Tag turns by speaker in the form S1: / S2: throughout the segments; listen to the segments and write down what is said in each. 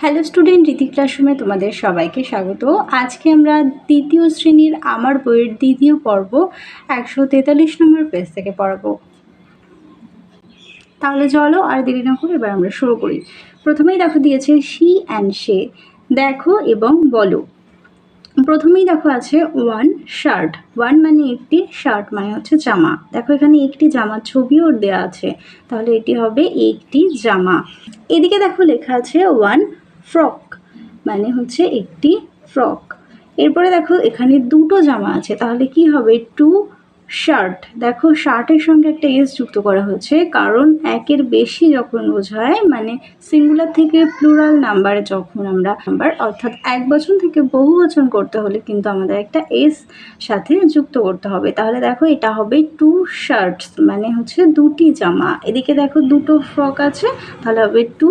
S1: Hello student রীতি ক্লাসরুমে তোমাদের সবাইকে স্বাগত। আজকে আমরা দ্বিতীয় শ্রেণির আমার বইয়ের দ্বিতীয় পর্ব একশো তেতাল্লিশ নম্বর পেজ থেকে পড়াবো। তাহলে চলো আর দেরি না করে এবার আমরা শুরু করি। প্রথমেই দেখো দিয়েছে শি অ্যান্ড সে দেখো এবং বলো। প্রথমেই দেখো আছে ওয়ান শার্ট ওয়ান মানে একটি শার্ট মানে হচ্ছে জামা। দেখো এখানে একটি জামার ছবিও দেওয়া আছে। তাহলে এটি হবে একটি জামা। এদিকে দেখো লেখা আছে ওয়ান ফ্রক মানে হচ্ছে একটি ফ্রক। এরপরে দেখো, এখানে দুটো জামা আছে। তাহলে কি হবে? Two shirt. দেখো, শার্টের সঙ্গে একটা এস যুক্ত করা হয়েছে। কারণ একের বেশি যখন বোঝায় মানে সিঙ্গুলার থেকে প্লুরাল নাম্বারে যখন আমরা নাম্বার অর্থাৎ এক বছর থেকে বহু বচন করতে হলে কিন্তু আমাদের একটা এস সাথে যুক্ত করতে হবে। তাহলে দেখো, এটা হবে টু শার্টস মানে হচ্ছে দুটি জামা। এদিকে দেখো, দুটো ফ্রক আছে। তাহলে হবে টু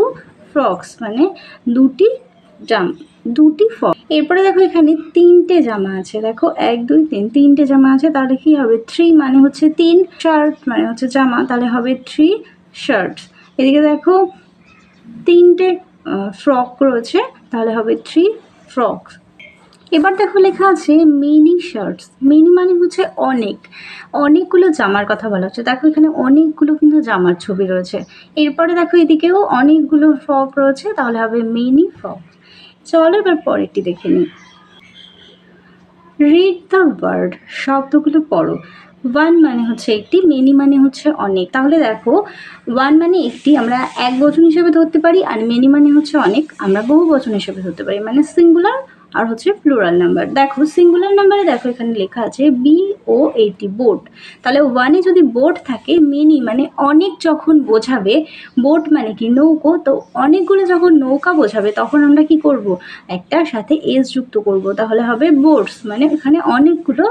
S1: ফ্রকস মানে দুটি জাম, দুটি ফ্রক। এরপরে দেখো এখানে তিনটে জামা আছে। দেখো, এক, দুই, তিন, তিনটে জামা আছে, তাহলে কি হবে? থ্রি মানে হচ্ছে তিন শার্ট মানে হচ্ছে জামা, তাহলে হবে থ্রি শার্ট এদিকে দেখো, তিনটে ফ্রক রয়েছে, তাহলে হবে থ্রি ফ্রক এবার দেখো লেখা আছে মিনি শার্টস মিনি মানে হচ্ছে অনেক। অনেকগুলো জামার কথা বলা হচ্ছে। দেখো এখানে অনেকগুলো কিন্তু জামার ছবি রয়েছে। এরপরে দেখো এদিকেও অনেকগুলো ফ্রক রয়েছে, তাহলে হবে মিনি ফ্রক চলো এবার পরেরটি দেখে নিই। রিড দ্য ওয়ার্ড শব্দগুলো পড়ো। ওয়ান মানে হচ্ছে একটি মেনি মানে হচ্ছে অনেক। তাহলে দেখো ওয়ান মানে একটি আমরা এক বচন হিসেবে ধরতে পারি আর মেনি মানে হচ্ছে অনেক আমরা বহু বচন হিসেবে ধরতে পারি। মানে সিঙ্গুলার আর হচ্ছে প্লুরাল নাম্বার দেখো সিঙ্গুলার নাম্বারে দেখো এখানে লেখা আছে বি ও এইটি বোট তাহলে ওয়ানে যদি বোট থাকে মেনি মানে অনেক যখন বোঝাবে বোট মানে কি নৌকো? তো অনেকগুলো যখন নৌকা বোঝাবে, তখন আমরা কি করব? একটা সাথে এস যুক্ত করব। তাহলে হবে বোটস মানে এখানে অনেকগুলো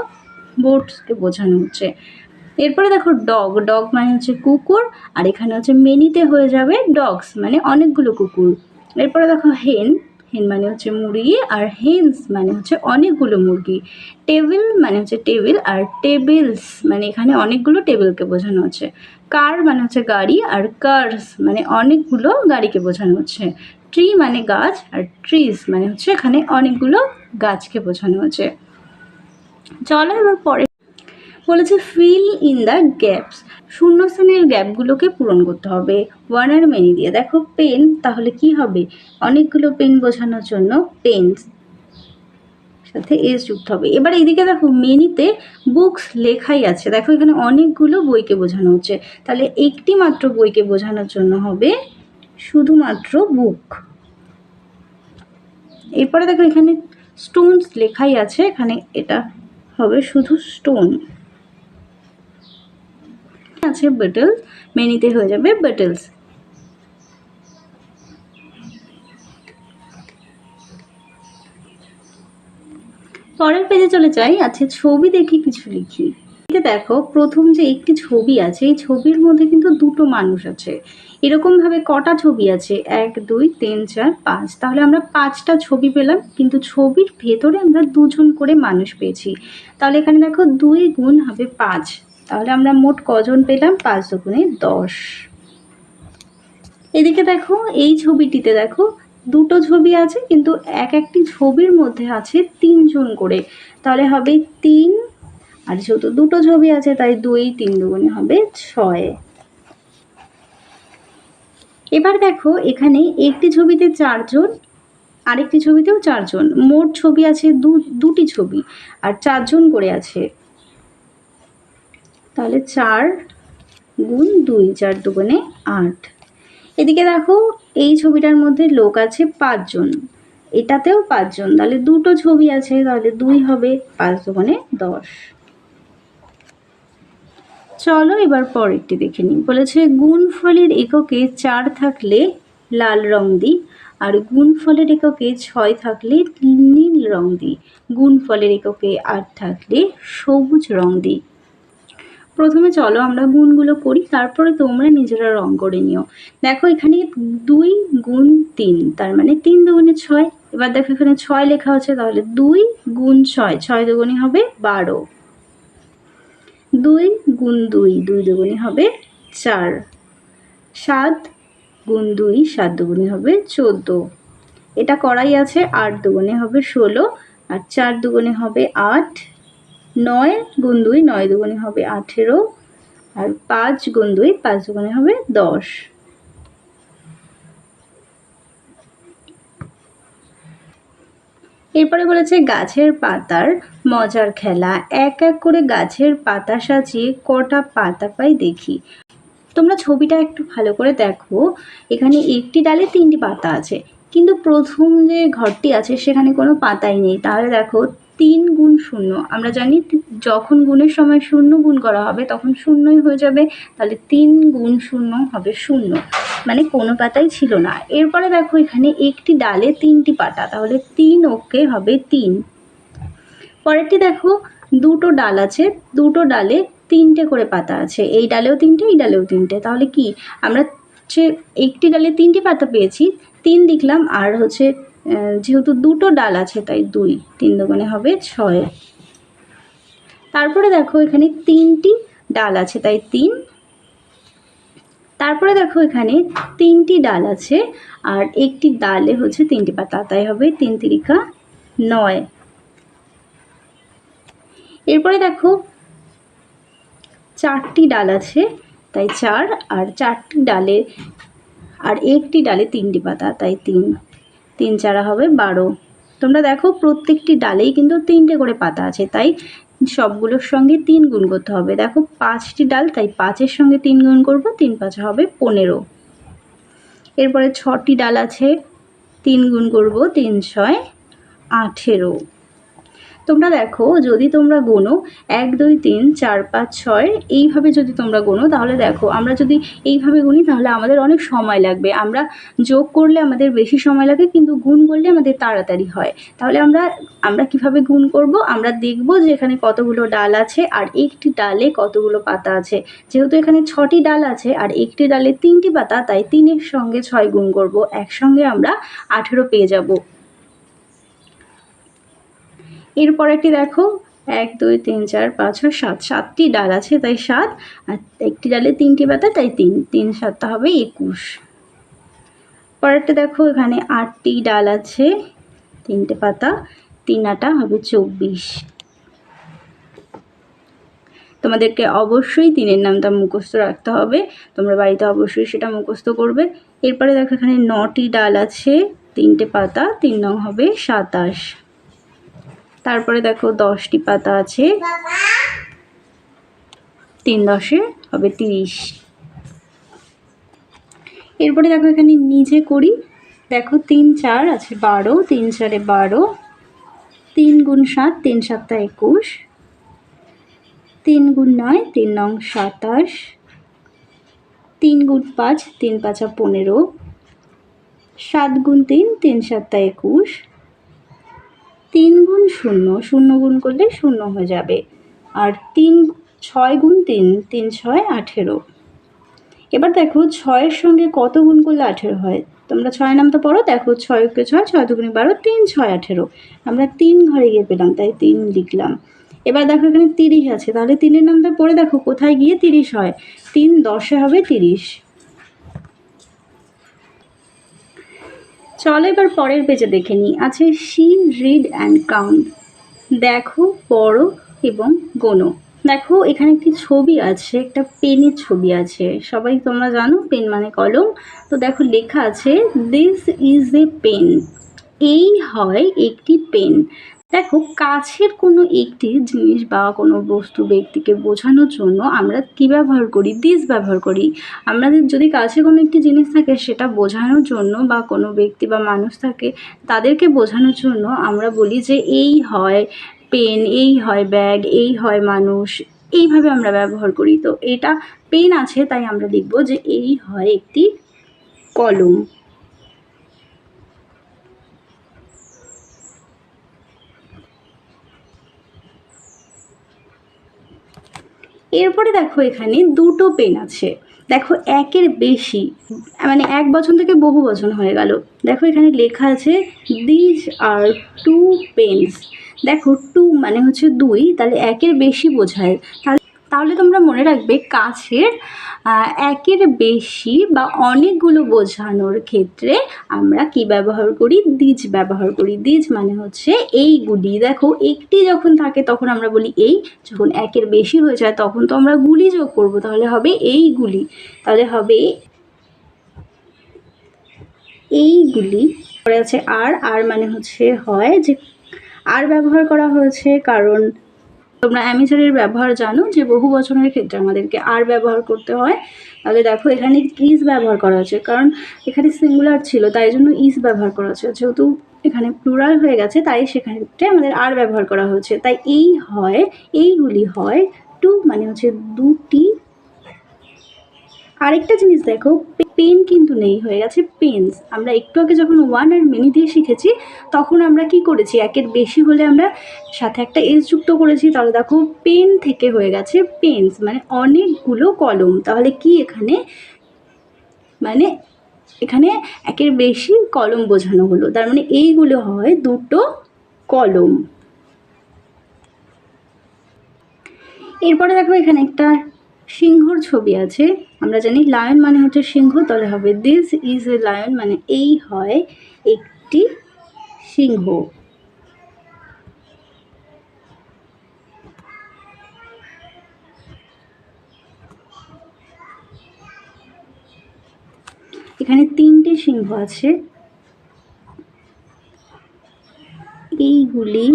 S1: বোটসকে বোঝানো হচ্ছে। এরপরে দেখো ডগ ডগ মানে হচ্ছে কুকুর, আর এখানে হচ্ছে মেনিতে হয়ে যাবে ডগস মানে অনেকগুলো কুকুর। এরপরে দেখো হেন হেন মানে হচ্ছে মুরগি, আর হেন্স মানে হচ্ছে অনেকগুলো মুরগি। টেবিল মানে হচ্ছে টেবিল, আর টেবিলস মানে এখানে অনেকগুলো টেবিলকে বোঝানো হচ্ছে। কার মানে হচ্ছে গাড়ি, আর কার্স মানে অনেকগুলো গাড়িকে বোঝানো হচ্ছে। ট্রি মানে গাছ, আর ট্রিজ মানে হচ্ছে এখানে অনেকগুলো গাছকে বোঝানো হচ্ছে। চলো এবার পরে বলেছে ফিল ইন দ্য গ্যাপস শূন্যস্থানের গ্যাপগুলোকে পূরণ করতে হবে। ওয়ান আর মেনি দিয়ে, দেখো পেন তাহলে কি হবে? অনেকগুলো পেন বোঝানোর জন্য পেন্স সাথে এস যুক্ত হবে। এবার এদিকে দেখো মেনিতে বুকস লেখাই আছে। দেখো, এখানে অনেকগুলো বইকে বোঝানো হচ্ছে। তাহলে একটি মাত্র বইকে বোঝানোর জন্য হবে শুধুমাত্র বুক এরপরে দেখো, এখানে স্টোনস লেখাই আছে। এখানে এটা হবে শুধু স্টোন আছে বেটলস মেনিতে হয়ে যাবে বেটলস পরের পেজে চলে যাই, আছে ছবি দেখে কিছু লিখি। দেখো, প্রথম যে একটি ছবি আছে, এই ছবির মধ্যে কিন্তু দুটো মানুষ আছে। এরকমভাবে কটা ছবি আছে? এক, দুই, তিন, চার, পাঁচ। তাহলে আমরা পাঁচটা ছবি পেলাম, কিন্তু ছবির ভেতরে আমরা দুজন করে মানুষ পেয়েছি। তাহলে এখানে দেখো দুই গুণ হবে পাঁচ। তাহলে আমরা মোট কজন পেলাম? পাঁচ দুগুণে দশ। এদিকে দেখো, এই ছবিটিতে দেখো দুটো ছবি আছে, কিন্তু এক একটি ছবির মধ্যে আছে তিনজন করে। তাহলে হবে তিন আর যেহেতু দুটো ছবি আছে, তাই দুই, তিন দুগুণে হবে ছয়। এবার দেখো এখানে একটি ছবিতে চারজন, আরেকটি ছবিতেও চারজন। মোট ছবি আছে দু, দুটি ছবি, আর চারজন করে আছে। তাহলে চার গুণ দুই, চার দুগুণে আট। এদিকে দেখো, এই ছবিটার মধ্যে লোক আছে পাঁচজন। এটাতেও পাঁচজন, তাহলে দুটো ছবি আছে, তাহলে দুই হবে পাঁচ দুগুণে দশ। চলো এবার পরেরটি দেখে নিই। বলেছে গুণফলের এককে চার থাকলে লাল রং দিই আর গুণফলের এককে ছয় থাকলে নীল রং দিই। গুণফলের এককে আট থাকলে সবুজ রং দিই। প্রথমে চলো আমরা গুণগুলো করি, তারপরে তোমরা নিজেরা রং করে নিও। দেখো এখানে দুই গুণ তিন, তার মানে তিন দুগুণে ছয়। এবার দেখো এখানে ছয় লেখা হচ্ছে তাহলে দুই গুণ ছয় ছয় দুগুণে হবে বারো। দুই গুণ দুই দুই দুগুণে হবে চার। সাত গুণ দুই, সাত দুগুণে হবে চোদ্দ। এটা করাই আছে আট দুগুণে হবে ষোলো আর চার দুগুণে হবে আট। নয় গুণ দুই, নয় দুগুণে হবে আঠেরো আর পাঁচ গুণ দুই, পাঁচ দুগুণে হবে দশ। এরপরে বলেছে, গাছের পাতার মজার খেলা। এক এক করে গাছের পাতা সাজিয়ে কটা পাতা পাই দেখি। তোমরা ছবিটা একটু ভালো করে দেখো। এখানে একটি ডালে তিনটি পাতা আছে। কিন্তু প্রথম যে ঘরটি আছে, সেখানে কোনো পাতাই নেই। তাহলে দেখো তিন গুণ শূন্য। আমরা জানি যখন গুণের সময় শূন্য গুণ করা হবে, তখন শূন্যই হয়ে যাবে, তাহলে তিন গুণ শূন্য হবে শূন্য। মানে কোনো পাতাই ছিল না। এরপরে দেখো এখানে একটি ডালে তিনটি পাতা, তাহলে তিন ওকে হবে তিন। পরেরটি দেখো, দুটো ডাল আছে, দুটো ডালে তিনটে করে পাতা আছে। এই ডালেও তিনটে, এই ডালেও তিনটে। তাহলে কি? আমরা হচ্ছে একটি ডালে তিনটি পাতা পেয়েছি, তিন লিখলাম, আর হচ্ছে যেহেতু দুটো ডাল আছে, তাই দুই। তিন দোকানে হবে ছয়। তারপরে দেখো এখানে তিনটি ডাল আছে, তাই তিন। তারপরে দেখো এখানে তিনটি ডাল আছে, আর একটি ডালে হচ্ছে তিনটি পাতা, তাই হবে তিন তিরিকা নয়। এরপরে দেখো চারটি ডাল আছে, তাই চার, আর চারটি ডালে, আর একটি ডালে তিনটি পাতা, তাই তিন। তিন চারা হবে বারো। তোমরা দেখো প্রত্যেকটি ডালেই কিন্তু তিনটে করে পাতা আছে, তাই সবগুলোর সঙ্গে তিন গুণ করতে হবে। দেখো পাঁচটি ডাল, তাই পাঁচের সঙ্গে তিন গুণ করব, তিন পাঁচ হবে পনেরো। এরপরে ছটি ডাল আছে, তিন গুণ করব তিন ছয় আঠেরো। তোমরা দেখো, যদি তোমরা গোনো, এক, দুই, তিন, চার, পাঁচ, ছয়, এইভাবে যদি তোমরা গোনো, তাহলে দেখো, আমরা যদি এইভাবে গুনি, তাহলে আমাদের অনেক সময় লাগবে। আমরা যোগ করলে আমাদের বেশি সময় লাগে, কিন্তু গুণ করলে আমাদের তাড়াতাড়ি হয়। তাহলে আমরা আমরা কীভাবে গুণ করব? আমরা দেখব যে এখানে কতগুলো ডাল আছে, আর একটি ডালে কতগুলো পাতা আছে। যেহেতু এখানে ছটি ডাল আছে, আর একটি ডালে তিনটি পাতা, তাই তিনের সঙ্গে ছয় গুণ করব। একসঙ্গে আমরা আঠেরো পেয়ে যাব। এরপরেরটি দেখো, এক, দুই, তিন, চার, পাঁচ, ছয়, সাত। সাতটি ডাল আছে, তাই সাত। আর একটি ডালে তিনটি পাতা, তাই তিন। তিন সাতটা হবে একুশ। পরেরটা দেখো, এখানে আটটি ডাল আছে, তিনটে পাতা, তিন আটা হবে চব্বিশ। তোমাদেরকে অবশ্যই তিনের নামটা মুখস্থ রাখতে হবে। তোমরা বাড়িতে অবশ্যই সেটা মুখস্থ করবে। এরপরে দেখো, এখানে নটি ডাল আছে, তিনটে পাতা, তিন নং হবে সাতাশ। তারপরে দেখো দশটি পাতা আছে। তিন দশে হবে তিরিশ। এরপরে দেখো এখানে নিজে করি। দেখো তিন চার আছে বারো, তিন চারে বারো, তিন গুণ সাত, তিন সাতটা একুশ, তিন গুণ নয়, তিন নং সাতাশ, তিন গুণ পাঁচ, তিন পাঁচা পনেরো, সাত গুণ তিন তিন সাতটা একুশ শূন্য শূন্য গুণ করলে শূন্য হয়ে যাবে। আর তিন, ছয় গুণ তিন তিন ছয় আঠেরো। এবার দেখো ছয়ের সঙ্গে কত গুণ করলে আঠেরো হয়? তোমরা ছয় নামটা পড়ো, দেখো ছয়কে ছয় ছয় দুগুণে বারো, তিন ছয় আঠেরো। আমরা তিন ঘরে গিয়ে পেলাম, তাই তিন লিখলাম। এবার দেখো এখানে তিরিশ আছে, তাহলে তিনের নামটা পড়ে দেখো, কোথায় গিয়ে তিরিশ হয়? তিন দশে হবে তিরিশ। চলো এবার পরের পেজে দেখে নিই। আছে সি রিড অ্যান্ড কাউন্ট দেখো পড়ো এবং গোনো দেখো এখানে একটি ছবি আছে, একটা পেনের ছবি আছে। সবাই তোমরা জানো পেন মানে কলম। তো দেখো লেখা আছে দিস ইজ এ পেন এই হয় একটি পেন। দেখো, কাছের কোনো একটি জিনিস বা কোনো বস্তু ব্যক্তিকে বোঝানোর জন্য আমরা কী ব্যবহার করি? দিস ব্যবহার করি। আমাদের যদি কাছে কোনো একটি জিনিস থাকে, সেটা বোঝানোর জন্য বা কোনো ব্যক্তি বা মানুষ থাকে, তাদেরকে বোঝানোর জন্য আমরা বলি যে, এই হয় পেন, এই হয় ব্যাগ, এই হয় মানুষ। এইভাবে আমরা ব্যবহার করি। তো এটা পেন আছে, তাই আমরা লিখব যে, এই হয় একটি কলম। এরপরে দেখো এখানে দুটো পেন আছে। দেখো একের বেশি মানে এক বছর থেকে বহু বছর হয়ে গেল। দেখো এখানে লেখা আছে দিজ আর টু পেন্স দেখো টু মানে হচ্ছে দুই, তাহলে একের বেশি বোঝায়। তাহলে তাহলে তোমরা মনে রাখবে কাছের একের বেশি বা অনেকগুলো বোঝানোর ক্ষেত্রে আমরা কি ব্যবহার করি? দিজ ব্যবহার করি। দিজ মানে হচ্ছে এইগুলি দেখো, একটি যখন থাকে তখন আমরা বলি এই, যখন একের বেশি হয়ে যায় তখন তো আমরা গুলি যোগ করব। তাহলে হবে এইগুলি তাহলে হবে এইগুলি পরে আছে আর। আর মানে হচ্ছে হয় যে, আর ব্যবহার করা হয়েছে কারণ তোমরা অ্যামিচারের ব্যবহার জানো যে বহু বছরের ক্ষেত্রে আমাদেরকে আর ব্যবহার করতে হয়। তাহলে দেখো, এখানে ইজ ব্যবহার করা হয়েছে কারণ এখানে সিঙ্গুলার ছিল, তাই জন্য ইজ ব্যবহার করা হয়েছে যেহেতু এখানে প্লুরাল হয়ে গেছে, তাই সেক্ষেত্রে আমাদের আর ব্যবহার করা হয়েছে। তাই এই হয়, এইগুলি হয় টু মানে হচ্ছে দুটি। আরেকটা জিনিস দেখো পেন কিন্তু নেই, হয়ে গেছে পেন্স। আমরা একটু আগে যখন ওয়ান আর মেনি দিয়ে শিখেছি, তখন আমরা কি করেছি? একের বেশি হলে আমরা সাথে একটা এস যুক্ত করেছি, তাহলে দেখো পেন থেকে হয়ে গেছে পেন্স মানে অনেকগুলো কলম। তাহলে কি এখানে? মানে এখানে একের বেশি কলম বোঝানো হলো। তার মানে এইগুলো হয় দুটো কলম। এরপরে দেখো এখানে একটা সিংহর ছবি আছে। আমরা জানি লায়ন মানে হচ্ছে সিংহ, তাহলে হবে দিস ইজ এ লায়ন মানে এই হয় একটি সিংহ। এখানে তিনটে সিংহ আছে। এইগুলি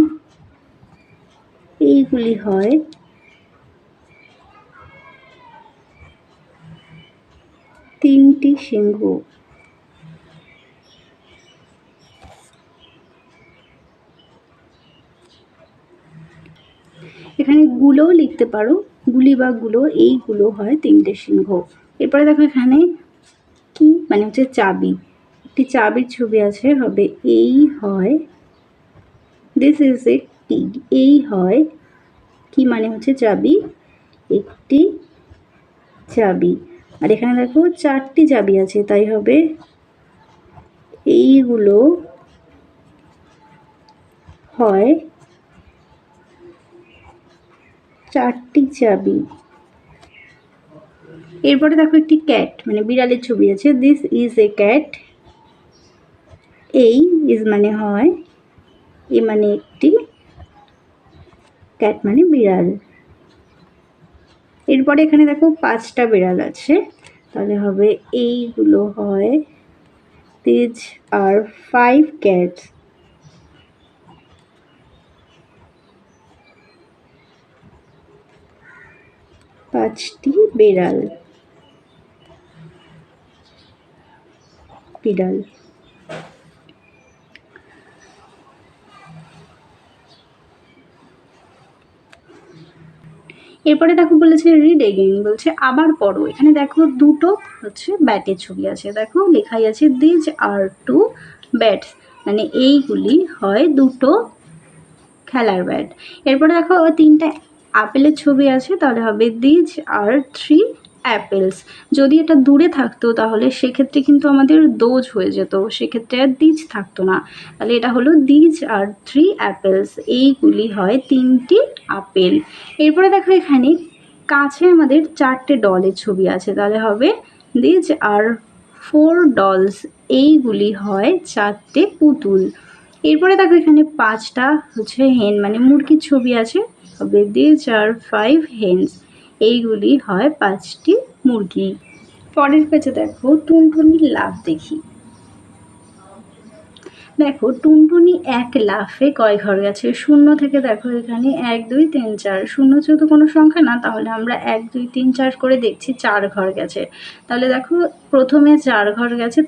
S1: এইগুলি হয় তিনটি সিংহ। এখানে গুলোও লিখতে পারো। গুলি বা গুলো, এইগুলো হয় তিনটে সিংহ। এরপরে দেখো এখানে কি? মানে হচ্ছে চাবি। একটি চাবির ছবি আছে, হবে এই হয় দিস ইজ এ টি এই হয় কি মানে হচ্ছে চাবি? একটি চাবি। আর এখানে দেখো চারটি চাবি আছে, তাই হবে এইগুলো হয় চারটি চাবি। এরপরে দেখো একটি ক্যাট মানে বিড়ালের ছবি আছে দিস ইজ এ ক্যাট এই ইজ মানে হয়, এ মানে একটি ক্যাট মানে বিড়াল। এরপরে এখানে দেখো পাঁচটা বিড়াল আছে। তাহলে হবে এইগুলো হয় দিজ আর ফাইভ ক্যাটস পাঁচটি বিড়াল। বিড়াল। এরপরে দেখো বলেছে রিড এগেইন বলছে আবার পড়ো। এখানে দেখো দুটো হচ্ছে ব্যাটের ছবি আছে। দেখো লেখাই আছে দিজ আর টু ব্যাট মানে এইগুলি হয় দুটো খেলার ব্যাট এরপরে দেখো তিনটা আপেলের ছবি আছে, তাহলে হবে দিজ আর থ্রি অ্যাপেলস যদি এটা দূরে থাকতো, তাহলে সেক্ষেত্রে কিন্তু আমাদের দোজ হয়ে যেত। সেক্ষেত্রে আর দিজ থাকতো না। তাহলে এটা হলো দিজ আর থ্রি অ্যাপেলস এইগুলি হয় তিনটি আপেল। এরপরে দেখো এখানে কাছে আমাদের চারটে ডলের ছবি আছে। তাহলে হবে দিজ আর ফোর ডলস এইগুলি হয় চারটে পুতুল। এরপরে দেখো এখানে পাঁচটা হচ্ছে হেন মানে মুরগির ছবি আছে। হবে দিজ আর ফাইভ হেন্স এইগুলি হয় পাঁচটি মুরগি। পরের পেজে দেখো টুনটুনির লাভ দেখি। দেখো টুনটুনি এক লাফে কয় ঘর গেছে? শূন্য থেকে দেখো এখানে এক, দুই, তিন, চার। শূন্য যেহেতু কোনো সংখ্যা না, তাহলে আমরা এক, দুই, তিন, চার করে দেখছি চার ঘর গেছে। তাহলে দেখো প্রথমে চার ঘর গেছে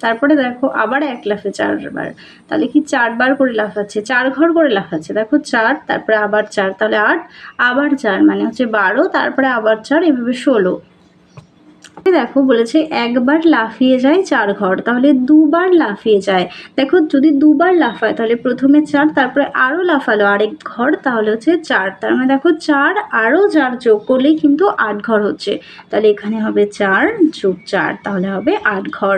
S1: তারপরে দেখো আবার এক লাফে চারবার। তাহলে কি চারবার করে লাফাচ্ছে চার ঘর করে লাফাচ্ছে দেখো চার, তারপরে আবার চার, তাহলে আট, আবার চার মানে হচ্ছে বারো, তারপরে আবার চার, এভাবে ষোলো। দেখো বলেছে একবার লাফিয়ে যায় চার ঘর, তাহলে দুবার লাফিয়ে যায়। দেখো যদি দুবার লাফায় তাহলে প্রথমে চার, তারপরে আরও লাফালো আরেক ঘর, তাহলে হচ্ছে চার। তার মানে দেখো চার আরও চার যোগ করলেই কিন্তু আট ঘর হচ্ছে। তাহলে এখানে হবে চার যোগ চার, তাহলে হবে আট ঘর।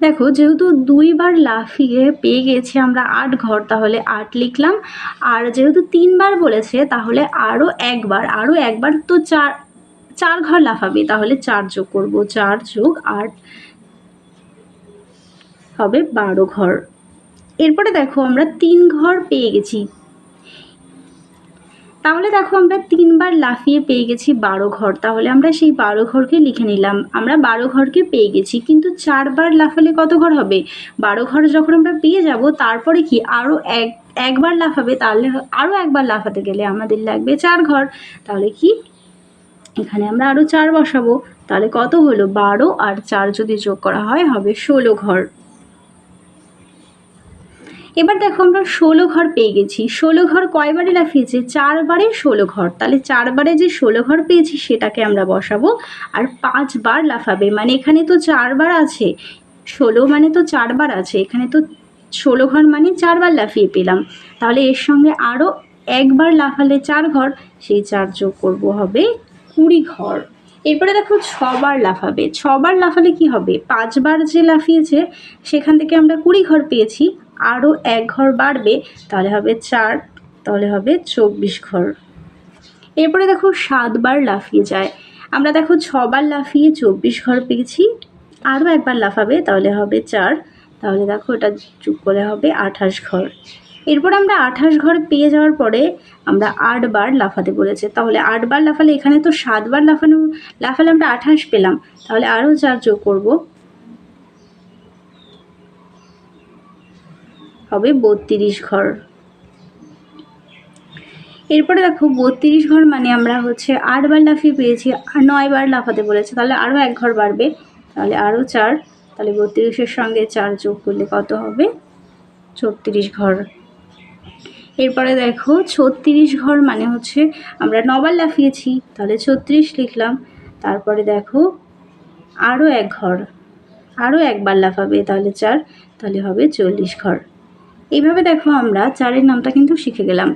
S1: দেখো, যেহেতু দুইবার লাফিয়ে পেয়ে গেছি আমরা আট ঘর, তাহলে আট লিখলাম। আর যেহেতু তিনবার বলেছে, তাহলে আরও একবার আরও একবার তো চার চার ঘর লাফাবে, তাহলে চার যোগ করব, চার যোগ আট হবে বারো ঘর। এরপরে দেখো, আমরা তিন ঘর পেয়ে গেছি। তাহলে দেখো আমরা তিনবার লাফিয়ে পেয়ে গেছি বারো ঘর। তাহলে আমরা সেই বারো ঘরকে লিখে নিলাম। আমরা বারো ঘরকে পেয়ে গেছি, কিন্তু চারবার লাফালে কত ঘর হবে? বারো ঘর যখন আমরা পেয়ে যাব, তারপরে কি আরও এক, একবার লাফাবে, তাহলে আরও একবার লাফাতে গেলে আমাদের লাগবে চার ঘর। তাহলে কি? এখানে আমরা আরও চার বসাবো। তাহলে কত হলো? বারো আর চার যদি যোগ করা হয়, হবে ষোলো ঘর। এবার দেখো আমরা ষোলো ঘর পেয়ে গেছি। ষোলো ঘর কয়বারে লাফিয়েছে চারবারে ষোলো ঘর। তাহলে চারবারে যে ষোলো ঘর পেয়েছি, সেটাকে আমরা বসাবো। আর পাঁচবার লাফাবে। মানে এখানে তো চারবার আছে। ষোলো মানে তো চারবার আছে। এখানে তো ষোলো ঘর মানে চারবার লাফিয়ে পেলাম। তাহলে এর সঙ্গে আরও একবার লাফালে চার ঘর, সেই চার যোগ করব হবে কুড়ি ঘর। এরপরে দেখো ছবার লাফাবে। ছবার লাফালে কি হবে? পাঁচবার যে লাফিয়েছে, সেখান থেকে আমরা কুড়ি ঘর পেয়েছি। আরও এক ঘর বাড়বে, তাহলে হবে চার, তাহলে হবে চব্বিশ ঘর। এরপরে দেখো সাতবার লাফিয়ে যায়। আমরা দেখো ছবার লাফিয়ে চব্বিশ ঘর পেয়েছি আরও একবার লাফাবে, তাহলে হবে চার, তাহলে দেখো এটা যোগ করে হবে আঠাশ ঘর। এরপর আমরা আঠাশ ঘর পেয়ে যাওয়ার পরে আমরা আটবার লাফাতে বলেছে। তাহলে আটবার লাফালে এখানে তো সাতবার লাফানো, লাফালে আমরা আঠাশ পেলাম, তাহলে আরও চার যোগ করব। হবে বত্রিশ ঘর। এরপরে দেখো, বত্রিশ ঘর মানে আমরা হচ্ছে আটবার লাফিয়ে পেয়েছি নয়বার লাফাতে বলেছে, তাহলে আরও এক ঘর বাড়বে, তাহলে আরও চার, তাহলে বত্রিশের সঙ্গে চার যোগ করলে কত হবে? ছত্রিশ ঘর। এরপরে দেখো, ছত্রিশ ঘর মানে হচ্ছে আমরা নবার লাফিয়েছি, তাহলে ছত্রিশ লিখলাম, তারপরে দেখো আরও এক ঘর আরও একবার লাফাবে, তাহলে চার, তাহলে হবে চল্লিশ ঘর। এইভাবে দেখো আমরা চারের নামটা কিন্তু শিখে গেলাম।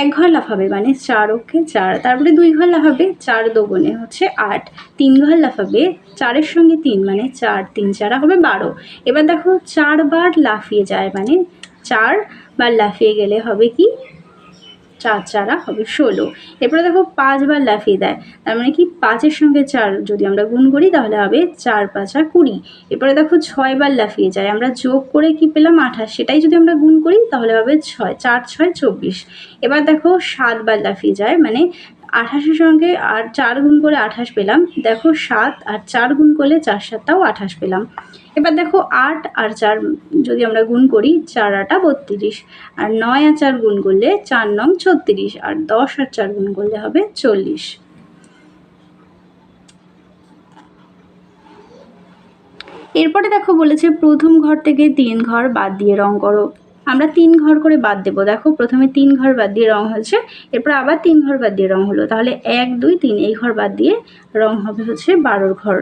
S1: এক ঘর লাফাবে মানে চার ওকে চার, তারপরে দুই ঘর লাফাবে চার দোগুণে হচ্ছে আট, তিন ঘর লাফাবে চারের সঙ্গে তিন মানে চার, তিন চারা হবে বারো। এবার দেখো চারবার লাফিয়ে যায় মানে চার বার লাফিয়ে গেলে হবে কি? চার চারা হবে ষোলো। এরপরে দেখো পাঁচবার লাফিয়ে দেয়। তার মানে কি পাঁচের সঙ্গে চার যদি আমরা গুণ করি তাহলে হবে চার পাঁচা কুড়ি। এরপরে দেখো ছয়বার লাফিয়ে যায়। আমরা যোগ করে কি পেলাম? আঠাশ। সেটাই যদি আমরা গুণ করি তাহলে হবে ছয়, চার, ছয়, চব্বিশ। এবার দেখো সাতবার লাফিয়ে যায় মানে আঠাশের সঙ্গে আর চার গুণ করে আঠাশ পেলাম। দেখো সাত আর চার গুণ করলে চার সাতটাও আঠাশ পেলাম। এবার দেখো আট আর চার, যদি আমরা গুণ করি, চার আটা বত্রিশ। আর নয় আর চার গুণ করলে চার নং ছত্রিশ। আর দশ আর চার গুণ করলে হবে চল্লিশ। এরপরে দেখো বলেছে প্রথম ঘর থেকে তিন ঘর বাদ দিয়ে রং করো। আমরা তিন ঘর করে বাদ দেবো। দেখো, প্রথমে তিন ঘর বাদ দিয়ে রং হয়েছে এরপর আবার তিন ঘর বাদ দিয়ে রং হলো। তাহলে এক, দুই, তিন, এই ঘর বাদ দিয়ে রং হবে হচ্ছে বারোর ঘর।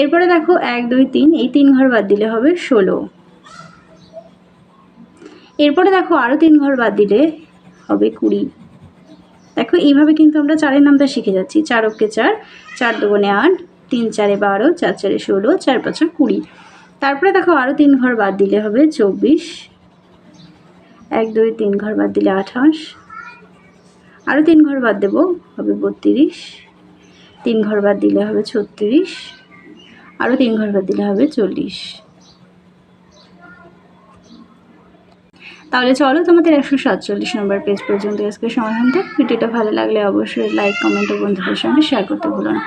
S1: এরপরে দেখো, এক, দুই, তিন, এই তিন ঘর বাদ দিলে হবে ষোলো। এরপরে দেখো আরও তিন ঘর বাদ দিলে হবে কুড়ি। দেখো, এইভাবে কিন্তু আমরা চারের নামটা শিখে যাচ্ছি। চার চার চার দুগুণে আট, তিন চারে বারো, চার চারে ষোলো, চার পাঁচা কুড়ি। তারপরে দেখো আরও তিন ঘর বাদ দিলে হবে চব্বিশ। এক, দুই, তিন ঘর বাদ দিলে আঠাশ। আরও তিন ঘর বাদ দেবো, হবে বত্রিশ। তিন ঘর বাদ দিলে হবে ছত্রিশ। আরও তিন ঘর বাদ দিলে হবে চল্লিশ। তাহলে চলো তোমাদের একশো সাতচল্লিশ নম্বর পেজ পর্যন্ত আজকে সমাধানটা। ভিডিওটা ভালো লাগলে অবশ্যই লাইক কমেন্ট ও বন্ধুদের সঙ্গে শেয়ার করতে ভুলো না।